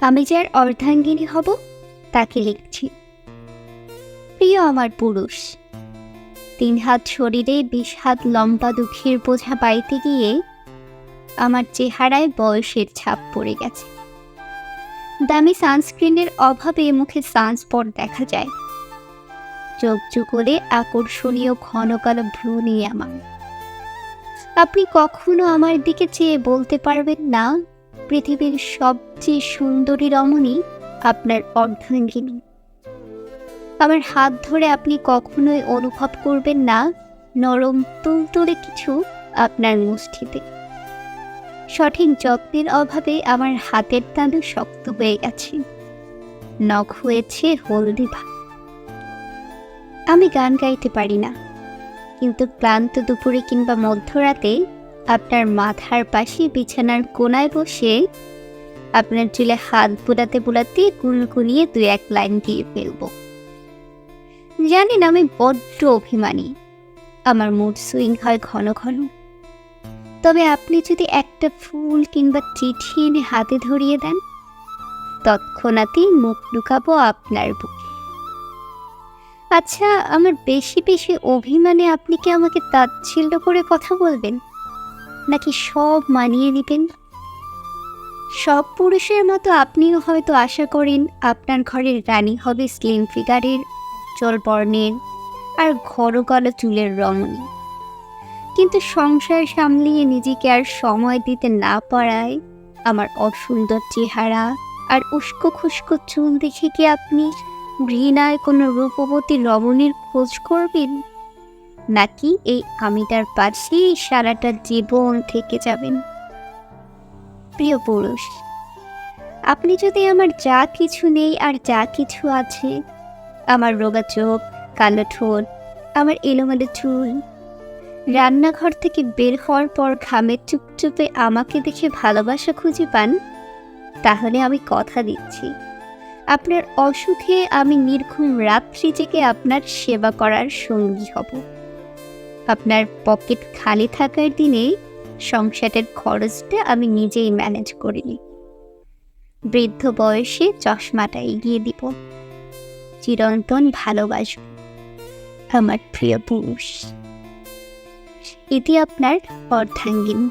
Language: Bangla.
আমি যার অর্ধাঙ্গিনী হব, তাকে লিখছি। প্রিয় আমার পুরুষ, তিন হাত শরীরে বিশ হাত লম্বা দুঃখের বোঝা বাইতে গিয়ে আমার চেহারায় বয়সের ছাপ পড়ে গেছে। দামি সানস্ক্রিনের অভাবে মুখে সানস্পট দেখা যায়। চোখ চুকলে আকর্ষণীয় ঘনকাল ভ্রু নিয়ে আমার। আপনি কখনো আমার দিকে চেয়ে বলতে পারবেন না? পৃথিবীর সবচেয়ে সুন্দরী রমণী আপনার অর্ধাঙ্গিনী। আমার হাত ধরে আপনি কখনোই অনুভব করবেন না, নরম তুলতুলে কিছু আপনার মুষ্টিতে। সঠিক যত্নের অভাবে আমার হাতের তালু শক্ত হয়ে গেছে। নখ হয়েছে হলদি ভাব আমি গান গাইতে পারি না, কিন্তু ক্লান্ত দুপুরে কিংবা মধ্যরাতে আপনার মাথার পাশে বিছানার কোনায় বসে আপনার চুলে হাত বুলাতে বুলাতে গুনগুনিয়ে দু এক লাইন দিয়ে ফেলব। জানেন আমি বড্ড অভিমানী। আমার মুড সুইং হয় ঘন ঘন। তবে আপনি যদি একটা ফুল কিংবা চিঠি এনে হাতে ধরিয়ে দেন, তৎক্ষণাতেই মুখ লুকাবো আপনার বুকে। আচ্ছা আমার বেশি বেশি অভিমানে আপনি কি আমাকে তাচ্ছিল্য করে কথা বলবেন? নাকি সব মানিয়ে নেবেন। সব পুরুষের মতো আপনিও হয়তো আশা করেন আপনার ঘরের রানী হবে স্লিম ফিগারের চল বর্ণের আর ঘর গলা চুলের রমণী। কিন্তু সংসার সামলিয়ে নিজেকে আর সময় দিতে না পারায় আমার অসুন্দর চেহারা আর উস্কো খুস্কো চুল দেখে কি আপনি ঘৃণায় কোনো রূপবতী রমণীর খোঁজ করবেন? নাকি এই আমিটার পাশেই সারাটা জীবন থেকে যাবেন? প্রিয় পুরুষ, আপনি যদি আমার যা কিছু নেই আর যা কিছু আছে, আমার রোগা চোখ, কালো ঠোঁট, আমার এলোমেলো চুল, রান্নাঘর থেকে বের হওয়ার পর ঘামের চুপচুপে আমাকে দেখে ভালোবাসা খুঁজে পান, তাহলে আমি কথা দিচ্ছি। আপনার অসুখে আমি নির্ঘুম রাত্রি জেগে আপনার সেবা করার সঙ্গী হব। আপনার পকেট খালি থাকার দিনেই সংসারের খরচটা আমি নিজেই ম্যানেজ করে নিই। বৃদ্ধ বয়সে চশমাটা এগিয়ে দিব। চিরন্তন ভালোবাসব। আমার প্রিয় পুরুষ। এটি আপনার অর্ধাঙ্গিনী।